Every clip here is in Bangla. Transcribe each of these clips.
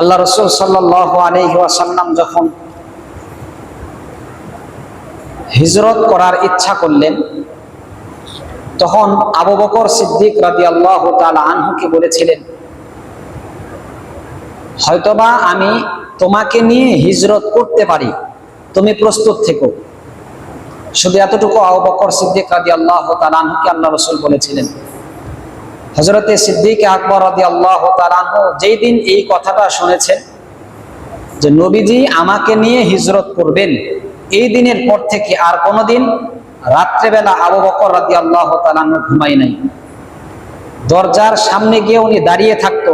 আল্লাহ রসুল ওয়াসাল্লাম যখন হিজরত করার ইচ্ছা করলেন, তখন আবু বকর সিদ্দিক রাজি আল্লাহ আনহুকে বলেছিলেন, হয়তোবা আমি তোমাকে নিয়ে হিজরত করতে পারি, তুমি প্রস্তুত থেকো। শুধু এতটুকু আবু বকর সিদ্দিক রাজি আল্লাহ আনহুকে আল্লাহ রসুল বলেছিলেন। হজরতে সিদ্দিক আকবর রাজি আল্লাহ যেই দিন এই কথাটা শুনেছেন যে, নবীজি আমাকে নিয়ে হিজরত করবেন। এই দিনের পর থেকে আর কোনোদিন রাত্রেবেলা আবু বকর রাজি আল্লাহ তালানহু ঘুমাই নাই। দরজার সামনে গিয়ে উনি দাঁড়িয়ে থাকতো।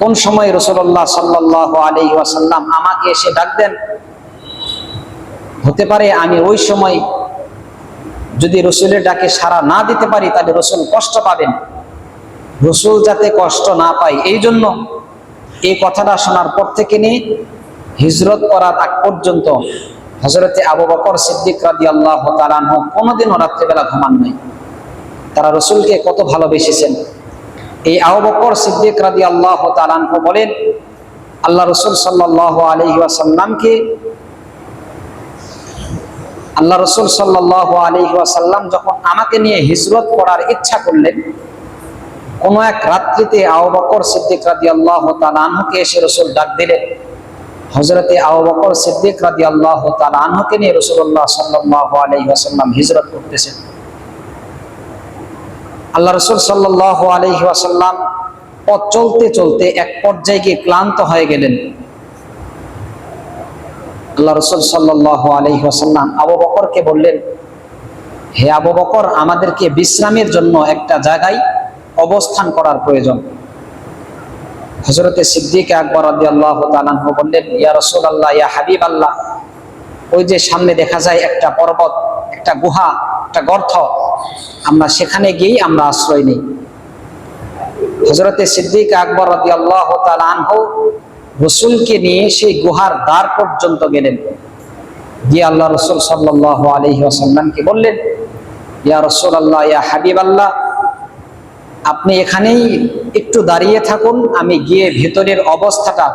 কোন সময় রসুল্লাহ সাল্লাহ আলি ওয়াসাল্লাম আমাকে এসে ডাক দেন হতে পারে আমি ওই সময় যদি রসুলের ডাকে সারা না দিতে পারি, তাহলে রসুল কষ্ট পাবেন। রসুল যাতে কষ্ট না পায়, এই জন্য এই কথাটা শোনার পর থেকে নিয়ে হিজরত করার আগ পর্যন্ত হজরতে আবু বকর সিদ্দিক রাদি আল্লাহ তালানহ কোনোদিনও রাত্রেবেলা ঘুমান নাই। তারা রসুলকে কত ভালোবেসেছেন। এই আবু বকর সিদ্দিক রাদি আল্লাহ তালানহ বলেন, আল্লাহ রসুল সাল্লাহ আলহি আসাল্লামকে আল্লাহ রসুল সাল্লাহ আলী ওয়াসাল্লাম যখন আমাকে নিয়ে হিজরত করার ইচ্ছা করলেন, কোনো এক রাত্রিতে আউ বকর সিদ্দিক রাদি আল্লাহ তালকে এসে রসুল ডাক দিলেন। হজরতে আউ বকর সিদ্দিক রাদি আল্লাহ তালকে নিয়ে রসুল্লাহ সাল্লাহ আলী ওয়াসাল্লাম হিজরত করতেছেন। আল্লাহ রসুল সাল্লাহ আলী ওয়াসাল্লাম পথ চলতে চলতে এক পর্যায়ে গিয়ে ক্লান্ত হয়ে গেলেন। আল্লাহ রসুল সাল্লাহ আলহি আসাল্লাম আবু বকরকে বললেন, হে আবু বকর, আমাদেরকে বিশ্রামের জন্য একটা জায়গায় অবস্থান করার প্রয়োজন। হজরতে সিদ্দিক আকবর আদি আল্লাহ তালাহ বললেন, ইয়া রসুল আল্লাহ ইয়া হাবিব আল্লাহ ওই যে সামনে দেখা যায় একটা পর্বত, একটা গুহা, একটা গর্থ আমরা সেখানে গিয়েই আমরা আশ্রয় নিই। হজরতে সিদ্দিক আকবর আদি আল্লাহ তালাহ রসুলকে নিয়ে সেই গুহার দ্বার পর্যন্ত গেলেন। গিয়ে আল্লাহ রসুল সাল্লাহ আলহি আসাল্লামকে বললেন, ইয়া রসুল আল্লাহ ইয়া হাবিব আল্লাহ আপনি এখানেই একটু দাঁড়িয়ে থাকুন, আমি গিয়ে ভেতরের অবস্থাটা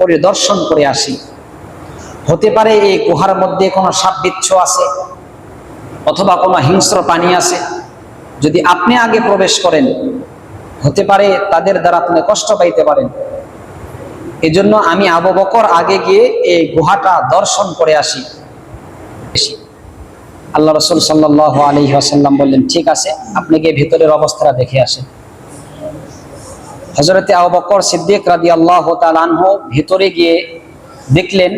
পরিদর্শন করে আসি। হতে পারে এই গুহার মধ্যে কোনো সাপ বিচ্ছ আছে অথবা কোনো হিংস্র পানি আছে। যদি আপনি আগে প্রবেশ করেন, হতে পারে তাদের দ্বারা আপনি কষ্ট পাইতে পারেন। এই জন্য আমি আবু বকর আগে গিয়ে এই গুহাটা দর্শন করে আসি। আল্লাহ রসুল সাল্লাহ আলী আসাল্লাম বললেন, ঠিক আছে, আপনি গিয়ে ভিতরের অবস্থাটা দেখে আসেন। হজরতে আবু বকর সিদ্দিক রাদি আল্লাহ তালানহ ভিতরে গিয়ে দেখলেন,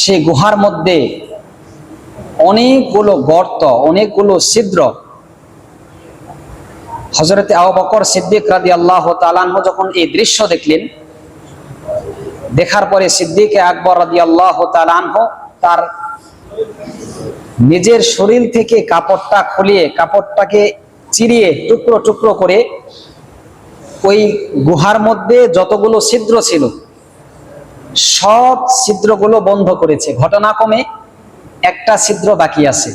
সে গুহার মধ্যে অনেকগুলো গর্ত, অনেকগুলো ছিদ্র হজরতে আবু বকর সিদ্দিক রাদি আল্লাহ তালানহ যখন এই দৃশ্য দেখলেন, দেখার পরে সিদ্দিক আকবর রাদি আল্লাহ তালানহ তার নিজের শরীর থেকে কাপড়টা খুলিয়ে, কাপড়টাকে চিরিয়ে টুকরো টুকরো করে ওই গুহার মধ্যে যতগুলো ছিদ্র ছিল, সব ছিদ্রগুলো বন্ধ করেছে। ঘটনাক্রমে একটা ছিদ্র বাকি আছে।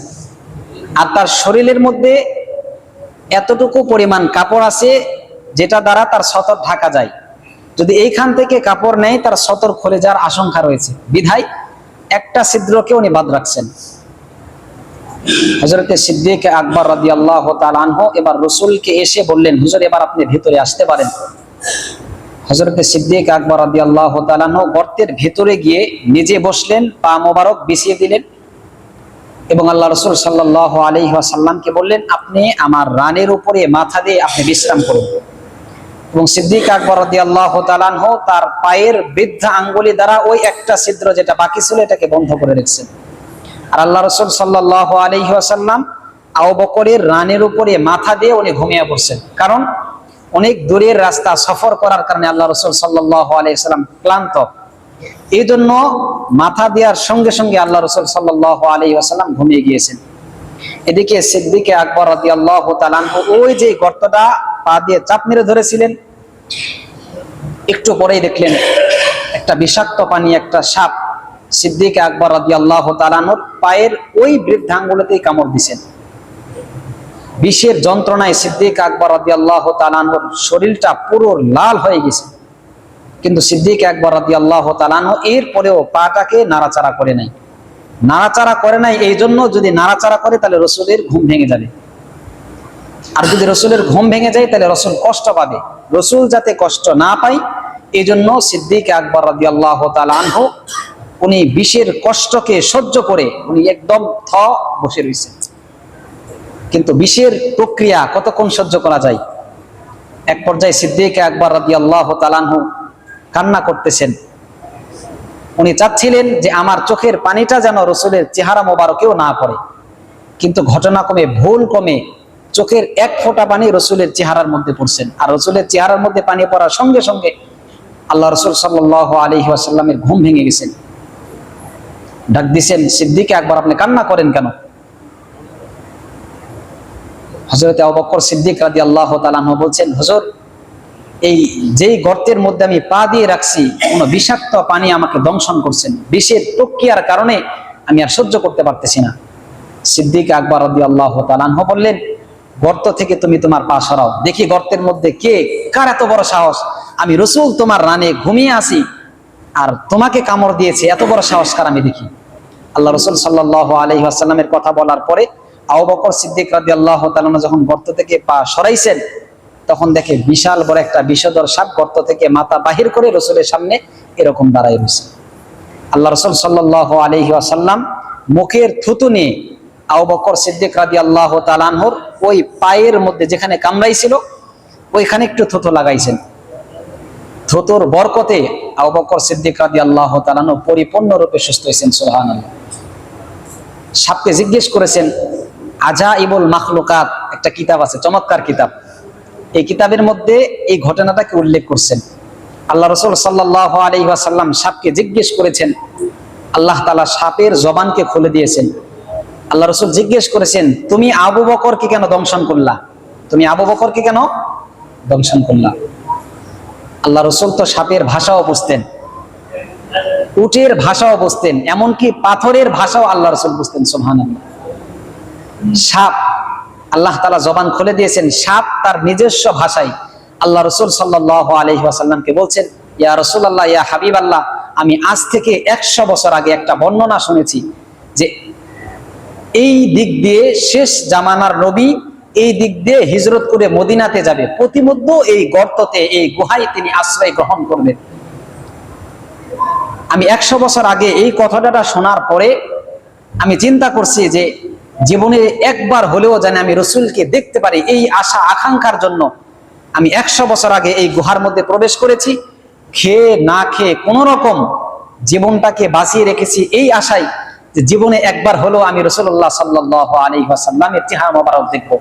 আর তার শরীরের মধ্যে এতটুকু পরিমাণ কাপড় আছে যেটা দ্বারা তার সতর ঢাকা যায়। যদি এইখান থেকে কাপড় নেয়, তার সতর খুলে যাওয়ার আশঙ্কা রয়েছে। বিধায় একটা ছিদ্রকে উনি বাদ রাখছেন। হজরতে সিদ্দিক আকবর রাদি আল্লাহ আনহ এবার রসুলকে এসে বললেন, হুজুর, এবার আপনি ভেতরে আসতে পারেন। হজরতে সিদ্দিক আকবর রাদি আল্লাহ তালানহ গর্তের ভেতরে গিয়ে নিজে বসলেন, পা মোবারক বিছিয়ে দিলেন। এবং আল্লাহ রসুল সাল্লাহ আলী সাল্লামকে বললেন, আপনি আমার রানের উপরে মাথা দিয়ে আপনি বিশ্রাম করুন। এবং সিদ্দিক আকবর আল্লাহ তালানহ তার পায়ের বৃদ্ধা আঙ্গুলি দ্বারা ওই একটা ছিদ্র যেটা বাকি ছিল এটাকে বন্ধ করে রেখেছেন। আর আল্লাহ রসুল সাল্লাহ আলহি আসাল্লাম আউ বকরের রানের উপরে মাথা দিয়ে উনি ঘুমিয়ে পড়ছেন। কারণ অনেক দূরের রাস্তা সফর করার কারণে আল্লাহ রসুল সাল্লাহ আলাইসাল্লাম ক্লান্ত। এই জন্য মাথা দেওয়ার সঙ্গে সঙ্গে আল্লাহ রসুল সাল্লাহ আলী আসাল্লাম ঘুমিয়ে গিয়েছেন। এদিকে সিদ্দিকে আকবর রাদি আল্লাহ ওই যে গর্তটা পা দিয়ে চাপ মেরে ধরেছিলেন। একটু পরেই দেখলেন একটা বিষাক্ত পানি, একটা সাপ সিদ্দিকে আকবর রাদি আল্লাহ তালানোর পায়ের ওই বৃদ্ধাঙ্গুলোতেই কামড় দিছেন। বিষের যন্ত্রণায় সিদ্দিক আকবর রাদি আল্লাহ তালানোর শরীরটা পুরো লাল হয়ে গেছে। কিন্তু সিদ্দিক একবার রাদি আল্লাহ তালানো এরপরেও পাটাকে নাড়াচাড়া করে নাই। নাড়াচাড়া করে নাই এই জন্য যদি নাড়াচাড়া করে তাহলে রসুলের ঘুম ভেঙে যাবে। আর যদি রসুলের ঘুম ভেঙে যায় তাহলে রসুল কষ্ট পাবে। রসুল যাতে কষ্ট না পায় এই জন্য সিদ্দিক আকবর রাদি আল্লাহ তালানহ উনি বিষের কষ্টকে সহ্য করে উনি একদম থ বসে রয়েছেন কিন্তু বিষের প্রক্রিয়া কতক্ষণ সহ্য করা যায়? এক পর্যায়ে সিদ্দিক আকবর রাদি আল্লাহ তালানহু কান্না করতেছেন। উনি চাচ্ছিলেন যে আমার চোখের পানিটা যেন রসুলের চেহারা মোবারকেও না পড়ে। কিন্তু ঘটনা কমে ভুল কমে চোখের এক ফোঁটা পানি রসুলের চেহারার মধ্যে পড়ছেন। আর রসুলের চেহারার মধ্যে পানি পড়ার সঙ্গে সঙ্গে আল্লাহ রসুল সাল্লাহ আলহি আসাল্লামের ঘুম ভেঙে গেছেন। ডাক দিছেন, সিদ্দিকে একবার আপনি কান্না করেন কেন? হজরত আবকর সিদ্দিক রাদি আল্লাহ তালাহ বলছেন, হজর এই যেই গর্তের মধ্যে আমি পা দিয়ে রাখছি, কোন বিষাক্ত পানি আমাকে দংশন করছেন। বিষের প্রক্রিয়ার কারণে আমি আর সহ্য করতে পারতেছি না। সিদ্দিক আকবর রাদি আল্লাহ তালাহ বললেন, গর্ত থেকে তুমি তোমার পা সরাও। দেখি গর্তের মধ্যে কে, কার এত বড় সাহস? আমি রসুল তোমার রানে ঘুমিয়ে আসি আর তোমাকে কামড় দিয়েছে, এত বড় সাহস কার আমি দেখি? আল্লাহ রসুল সাল্লাহ আলহি আসাল্লামের কথা বলার পরে আবু বকর সিদ্দিক রাদি আল্লাহ তালনা যখন গর্ত থেকে পা সরাইছেন তখন দেখে বিশাল বড় একটা বিষধর সাপ গর্ত থেকে মাথা বাহির করে রসুলের সামনে এরকম দাঁড়াই রয়েছে। আল্লাহ রসুল সাল্লাহ আলহি আসাল্লাম মুখের থুতু নিয়ে আবু বকর সিদ্দিক রাদি আল্লাহ তালানহর ওই পায়ের মধ্যে যেখানে কামড়াইছিল, ওইখানে একটু থুতু লাগাইছেন। থুতুর বরকতে আবু বকর সিদ্দিক রাদি আল্লাহ তালানো পরিপূর্ণরূপে সুস্থ হয়েছেন সোহান সাপকে জিজ্ঞেস করেছেন আজা ইবুল মাখলুকাত? একটা কিতাব আছে, চমৎকার কিতাব। এই কিতাবের মধ্যে এই ঘটনাটাকে উল্লেখ করছেন। আল্লাহ রসুল সাল্লাহ আলহিহাসাল্লাম সাপকে জিজ্ঞেস করেছেন, আল্লাহ তালা সাপের জবানকে খুলে দিয়েছেন। আল্লাহ রসুল জিজ্ঞেস করেছেন, তুমি আবু বকরকে কেন দংশন করলা? তুমি আবু বকরকে কেন দংশন করলা? আল্লাহ রসুল তো সাপের ভাষাও বুঝতেন, উটের ভাষাও বুঝতেন, এমনকি পাথরের ভাষাও আল্লাহ রসুল বুঝতেন সোহান সাপ আল্লাহ তালা জবান খুলে দিয়েছেন, সাপ তার নিজস্ব ভাষায়। আল্লাহ রসুল সাল্লাহ আলহি আসাল্লামকে বলছেন, ইয়া রসুল আল্লাহ ইয়া হাবিব আল্লাহ আমি আজ থেকে একশো বছর আগে একটা বর্ণনা শুনেছি যে এই দিক দিয়ে শেষ জামানার নবী এই দিক দিয়ে হিজরত করে মদিনাতে যাবে। প্রতিমধ্য এই গর্ততে, এই গুহায় তিনি আশ্রয় গ্রহণ করবেন। আমি একশো বছর আগে এই কথাটা শোনার পরে আমি চিন্তা করছি যে জীবনে একবার হলেও জানি আমি রসুলকে দেখতে পারি, এই আশা, আকাঙ্ক্ষার জন্য। আমি একশো বছর আগে এই গুহার মধ্যে প্রবেশ করেছি। খেয়ে, না খেয়ে কোন রকম জীবনটাকে বাঁচিয়ে রেখেছি এই আশায় যে জীবনে একবার হলেও আমি রসুল্লাহ সাল্লাহ আলী আসাল্লামের চেহারা মোবারক দেখব।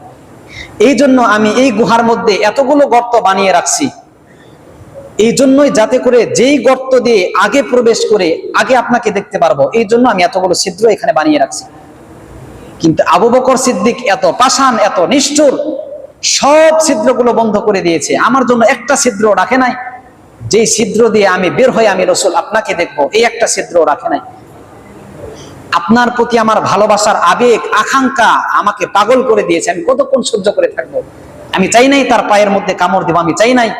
এই জন্য আমি এই গুহার মধ্যে এতগুলো গর্ত বানিয়ে রাখছি। এই জন্যই যাতে করে যেই গর্ত দিয়ে আগে প্রবেশ করে আগে আপনাকে দেখতে পারব। এই জন্য আমি এতগুলো ছিদ্র এখানে বানিয়ে রাখছি। কিন্তু আবু বকর সিদ্দিক এত পাষাণ, এত নিষ্ঠুর, সব ছিদ্রগুলো বন্ধ করে দিয়েছে। আমার জন্য একটা ছিদ্র রাখে নাই। যে ছিদ্র দিয়ে আমি বের হয়ে আমি রসুল আপনাকে দেখব, এই একটা ছিদ্র রাখে নাই। আপনার প্রতি আমার ভালোবাসার আবেগ, আকাঙ্ক্ষা আমাকে পাগল করে দিয়েছে। আমি কতক্ষণ সহ্য করে থাকব? আমি চাই নাই তার পায়ের মধ্যে কামড় দেবো, আমি চাই নাই।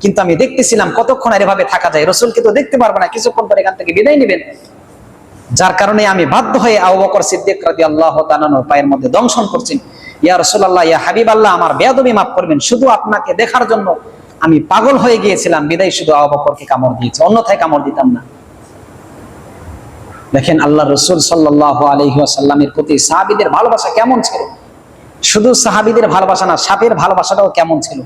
কিন্তু আমি দেখতেছিলাম কতক্ষণ আর এভাবে থাকা যায়। রসুলকে তো দেখতে পারব না, কিছুক্ষণ পর এখান থেকে বিদায় নেবেন। যার কারণে আমি বাধ্য হয়ে আবু বকর সিদ্দিক রাদি আল্লাহ তালানোর পায়ের মধ্যে দংশন করছি। ইয়া রসুল্লাহ ইয়া হাবিব আল্লাহ আমার বেয়াদবি মাফ করবেন, শুধু আপনাকে দেখার জন্য আমি পাগল হয়ে গিয়েছিলাম, বিদায় শুধু আবু বকরকে কামড় দিয়েছে, অন্যথায় কামড় দিতাম না। দেখেন আল্লাহ রসুল সাল্লাহ আলহিহাসাল্লামের প্রতি সাহাবিদের ভালোবাসা কেমন ছিল? শুধু সাহাবিদের ভালোবাসা না, সাপের ভালোবাসাটাও কেমন ছিল?